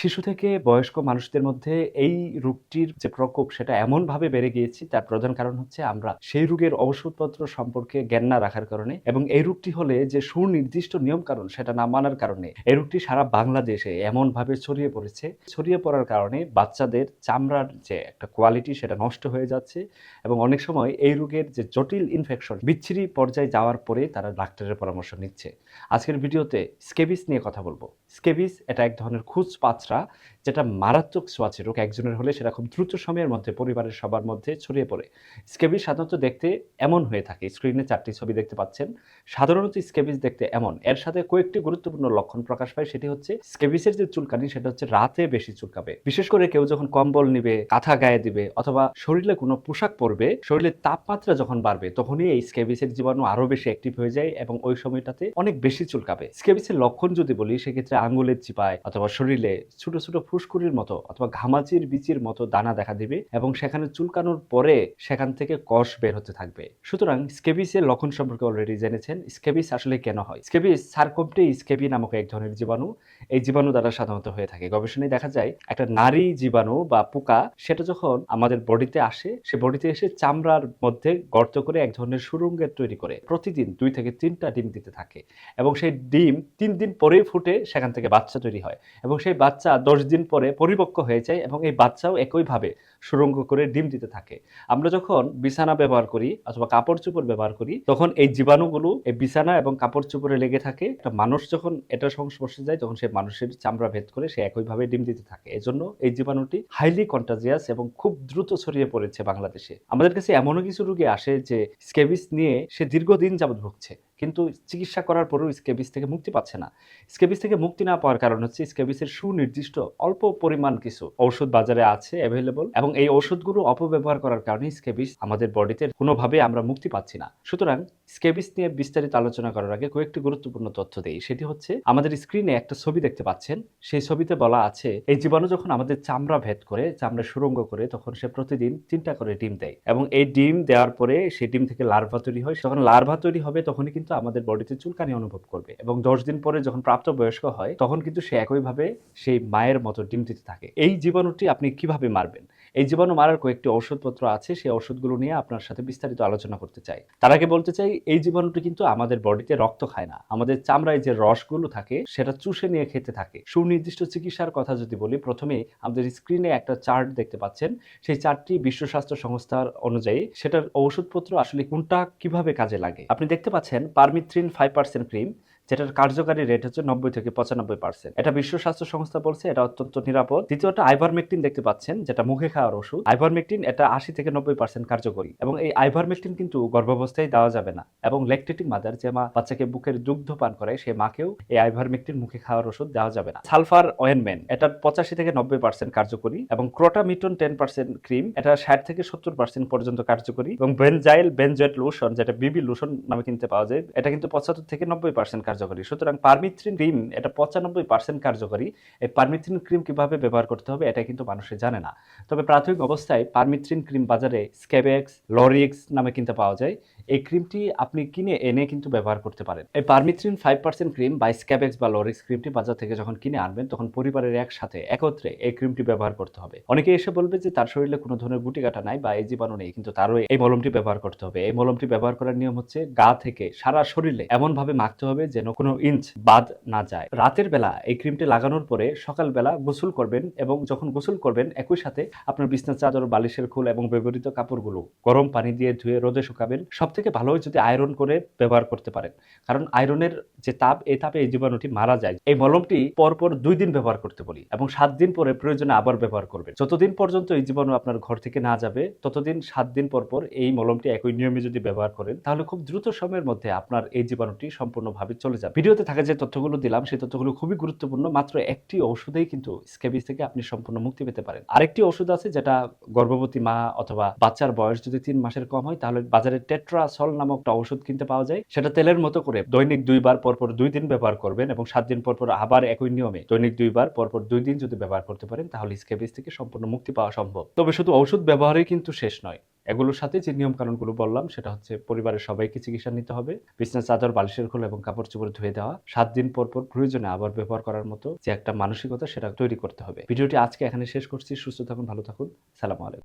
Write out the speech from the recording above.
শিশু থেকে বয়স্ক মানুষদের মধ্যে এই রোগটির যে প্রকোপ, সেটা এমনভাবে বেড়ে গিয়েছে, তার প্রধান কারণ হচ্ছে আমরা সেই রোগের ঔষধপত্র সম্পর্কে জ্ঞান না রাখার কারণে এবং এই রোগটি হলে যে সুনির্দিষ্ট নিয়ম কারণ সেটা না মানার কারণে এই রোগটি সারা বাংলাদেশে এমনভাবে ছড়িয়ে পড়েছে। ছড়িয়ে পড়ার কারণে বাচ্চাদের চামড়ার যে একটা কোয়ালিটি, সেটা নষ্ট হয়ে যাচ্ছে এবং অনেক সময় এই রোগের যে জটিল ইনফেকশন বিচ্ছিরি পর্যায়ে যাওয়ার পরে তারা ডাক্তারের পরামর্শ নিচ্ছে। আজকের ভিডিওতে স্কেবিস নিয়ে কথা বলব। স্কেবিস, এটা এক ধরনের খুচ পাচরা যেটা মারাত্মক সোয়াচে রোগ একজনের হলে খুব দ্রুত সময়ের মধ্যে পরিবারের সবার মধ্যে ছড়িয়ে পড়ে। স্কেবিস সাধারণত দেখতে এমন হয়ে থাকে। স্ক্রিনে চারটি ছবি দেখতে পাচ্ছেন। সাধারণত স্কেবিস দেখতে এমন। এর সাথে কয়েকটি গুরুত্বপূর্ণ লক্ষণ প্রকাশ পায়, সেটি হচ্ছে স্কেবিসের যে চুলকানি, সেটা হচ্ছে রাতে বেশি চুলকাবে। বিশেষ করে কেউ যখন কম্বল নিবে, কাঁথা গায়ে দিবে, অথবা শরীরে কোনো পোশাক পরবে, শরীরের তাপমাত্রা যখন বাড়বে, তখনই এই স্কেবিসের জীবাণু আরও বেশি অ্যাক্টিভ হয়ে যায় এবং ওই সময়টাতে অনেক বেশি চুলকাবে। স্কেবিসের লক্ষণ যদি বলি, সেক্ষেত্রে আঙ্গুলের চিপায় অথবা শরীরে ছোট ছোট ফুসকুড়ির মতো অথবা ঘামাচির বিচির মতো দানা দেখা দিবে এবং সেখানে চুলকানোর পরে সেখান থেকে কষ বের হতে থাকবে। সুতরাং স্কেবিসের লক্ষণ সম্পর্কে অলরেডি জেনেছেন। স্কেবিস আসলে কেন হয়? স্কেবিস সার্কোপটে স্কেবি নামক এক ধরনের জীবাণু। এই জীবাণু দ্বারা সাধারণত হয়ে থাকে। গবেষণায় দেখা যায়, একটা নারী জীবাণু বা পোকা, সেটা যখন আমাদের বডিতে আসে, সে বডিতে এসে চামড়ার মধ্যে গর্ত করে এক ধরনের সুরঙ্গের তৈরি করে। প্রতিদিন দুই থেকে তিনটা ডিম দিতে থাকে এবং সেই ডিম তিন দিন পরেই ফুটে সেখান থেকে বাচ্চা তৈরি হয় এবং সেই বাচ্চা দশ দিন পরে পরিপক্ক হয়ে যায় এবং এই বাচ্চাও একইভাবে সুরঙ্গ করে ডিম দিতে থাকে। আমরা যখন বিছানা ব্যবহার করি অথবা কাপড় চোপড় ব্যবহার করি, তখন এই জীবাণুগুলো, এই বিছানা এবং কাপড় চোপড়ে লেগে থাকে। একটা মানুষ যখন এটার সংস্পর্শে যায়, তখন সে মানুষের চামড়া ভেদ করে সে একইভাবে ডিম দিতে থাকে। এজন্য এই জীবাণুটি হাইলি কন্টাজিয়াস এবং খুব দ্রুত ছড়িয়ে পড়েছে বাংলাদেশে। আমাদের কাছে এমনও কিছু রোগী আসে যে স্কেবিস নিয়ে সে দীর্ঘদিন যাবৎ ভুগছে, কিন্তু চিকিৎসা করার পরেও স্কেবিস থেকে মুক্তি পাচ্ছে না। স্কেবিস থেকে মুক্তি না পাওয়ার কারণ হচ্ছে স্কেবিসের সুনির্দিষ্ট অল্প পরিমাণ কিছু ঔষধ বাজারে আছে অ্যাভেলেবল এবং এই ওষুধগুলো অপব্যবহার করার কারণে স্কেবিস আমাদের বডিতে কোনোভাবে আমরা মুক্তি পাচ্ছি না। সুতরাং স্কেবিস নিয়ে বিস্তারিত আলোচনা করার আগে কয়েকটি গুরুত্বপূর্ণ তথ্য দেই। সেটি হচ্ছে, আমাদের স্ক্রিনে একটা ছবি দেখতে পাচ্ছেন। সেই ছবিতে বলা আছে, এই জীবাণু যখন আমাদের চামড়া ভেদ করে, চামড়া সুরঙ্গ করে, তখন সে প্রতিদিন তিনটা করে ডিম দেয়। এবং এই ডিম দেওয়ার পরে সেই ডিম থেকে লার্ভা তৈরি হয়। যখন লার্ভা তৈরি হবে, তখনই কিন্তু আমাদের বডিতে চুলকানি অনুভব করবে। এবং দশ দিন পরে যখন প্রাপ্ত বয়স্ক হয়, তখন কিন্তু সে একইভাবে সেই মায়ের মতো ডিম দিতে থাকে। এই জীবাণুটি আপনি কীভাবে মারবেন? এই জীবাণু মারার কয়েকটি ওষুধপত্র আছে, সেই ওষুধগুলো নিয়ে আপনার সাথে বিস্তারিত আলোচনা করতে চাই। তার আগে বলতে চাই, এই জীবাণুটি কিন্তু আমাদের বডিতে রক্ত খায় না। আমাদের চামড়ায় যে রসগুলো থাকে, সেটা চুষে নিয়ে খেতে থাকে। সুনির্দিষ্ট চিকিৎসার কথা যদি বলি, প্রথমে আমাদের স্ক্রিনে একটা চার্ট দেখতে পাচ্ছেন। সেই চার্টটি বিশ্ব স্বাস্থ্য সংস্থার অনুযায়ী সেটার ওষুধপত্র আসলে কোনটা কীভাবে কাজে লাগে? আপনি দেখতে পাচ্ছেন, পারমিথ্রিন ফাইভ পার্সেন্ট ক্রিম যেটার কার্যকারী রেট হচ্ছে নব্বই থেকে পঁচানব্বই পার্সেন্ট এটা বিশ্ব স্বাস্থ্য সংস্থা বলছে, এটা অত্যন্ত নিরাপদ। দ্বিতীয়টা আইভারমেকটিন দেখতে পাচ্ছেন, যেটা মুখে খাওয়ার ওষুধ। আইভারমেকটিন এটা আশি থেকে নব্বই পার্সেন্ট কার্যকরী এবং এই আইভারমেকটিন কিন্তু গর্ভাবস্থায় দেওয়া যাবে না এবং ল্যাকটেটিং মাদার যে মা বাচ্চাকে বুকের দুগ্ধ পান করে, সে মাকেও এই আইভারমেকটিন মুখে খাওয়ার ওষুধ দেওয়া যাবে না। সালফার অয়েনমেন্ট এটা পঁচাশি থেকে নব্বই পার্সেন্ট কার্যকরী এবং ক্রোটামিটন টেন পার্সেন্ট ক্রিম এটা ষাট থেকে সত্তর পার্সেন্ট পর্যন্ত কার্যকরী এবং বেনজাইল বেনজয়েট লোশন যেটা বিবি লোশন নামে কিনতে পাওয়া যায়, এটা কিন্তু পঁচাত্তর থেকে নব্বই পার্সেন্ট কার্যকরী। সুতরাং পারমিথ্রিন ক্রিম, এটা পঁচানব্বই পার্সেন্ট কার্যকরী। এই পারমিথ্রিন ক্রিম কীভাবে ব্যবহার করতে হবে, এটা কিন্তু মানুষে জানে না। তবে প্রাথমিক অবস্থায় পারমিথ্রিন ক্রিম বাজারে স্কেবেক্স লরিক্স নামে কিনতে পাওয়া যায়। এই ক্রিমটি আপনি কিনে এনে কিন্তু ব্যবহার করতে পারেন। এই পারমিথ্রিন ফাইভ পার্সেন্ট ক্রিম বা স্ক্যাবেক্স বা লরিক্স ক্রিমটি বাজার থেকে যখন কিনে আনবেন, তখন পরিবারের একসাথে, একত্রে এই ক্রিমটি ব্যবহার করতে হবে। অনেকে এসে বলবে যে, তার শরীরে কোনো ধরনের গুটি কাটা নাই বা এই জীবাণু নেই। কিন্তু তারও এই মলমটি ব্যবহার করতে হবে। এই মলমটি ব্যবহার করার নিয়ম হচ্ছে গা থেকে সারা শরীরে এমন ভাবে মাখতে হবে যেন কোনো ইঞ্চ বাদ না যায়। রাতের বেলা এই ক্রিমটি লাগানোর পরে সকালবেলা গোসল করবেন এবং যখন গোসল করবেন, একই সাথে আপনার বিছনা চাদর, বালিশের খোল এবং ব্যবহৃত কাপড়গুলো গরম পানি দিয়ে ধুয়ে রোদে শুকাবেন। সব থেকে ভালো যদি আয়রন করে ব্যবহার করতে পারেন। কারণ আয়রনের যে তাপ, এই তাপে এই জীবাণুটি মারা যায়। এই মলমটি পরপর দুই দিন ব্যবহার করতে বলি এবং সাত দিন পরে প্রয়োজনে আবার ব্যবহার করবেন। যতদিন পর্যন্ত এই জীবাণু আপনার ঘর থেকে না যাবে, ততদিন সাত দিন পর পর এই মলমটি একই নিয়মে যদি ব্যবহার করেন, তাহলে খুব দ্রুত সময়ের মধ্যে আপনার এই জীবাণুটি সম্পূর্ণভাবে চলে যাবে। ভিডিওতে থাকা যে তথ্যগুলো দিলাম, সেই তথ্যগুলো খুবই গুরুত্বপূর্ণ। মাত্র একটি ওষুধেই কিন্তু স্কেবিস থেকে আপনি সম্পূর্ণ মুক্তি পেতে পারেন। আরেকটি ওষুধ আছে যেটা গর্ভবতী মা অথবা বাচ্চার বয়স যদি তিন মাসের কম হয়, তাহলে বাজারে টেট্রা অ্যামোট্রাসল নামক একটা ওষুধ কিনতে পাওয়া যায়। সেটা তেলের মতো করে দৈনিক দুইবার পরপর দুই দিন ব্যবহার করবেন এবং সাত দিন পরপর আবার একই নিয়মে দৈনিক দুইবার পরপর দুই দিন যদি ব্যবহার করতে পারেন, তাহলে স্ক্যাবিস থেকে সম্পূর্ণ মুক্তি পাওয়া সম্ভব। তবে শুধু ওষুধ ব্যবহারই কিন্তু শেষ নয়। এগুলোর সাথে যে নিয়ম কানুনগুলো বললাম, সেটা হচ্ছে পরিবারের সবাইকে চিকিৎসা নিতে হবে বিছনা চাদর, বালিশের খোল এবং কাপড় চোপড় ধুয়ে দেওয়া, সাত দিন পর পর প্রয়োজনে আবার ব্যবহার করার মতো যে একটা মানসিকতা সেটা তৈরি করতে হবে। ভিডিওটি আজকে এখানে শেষ করছি। সুস্থ থাকুন, ভালো থাকুন। সালাম আলাইকুম।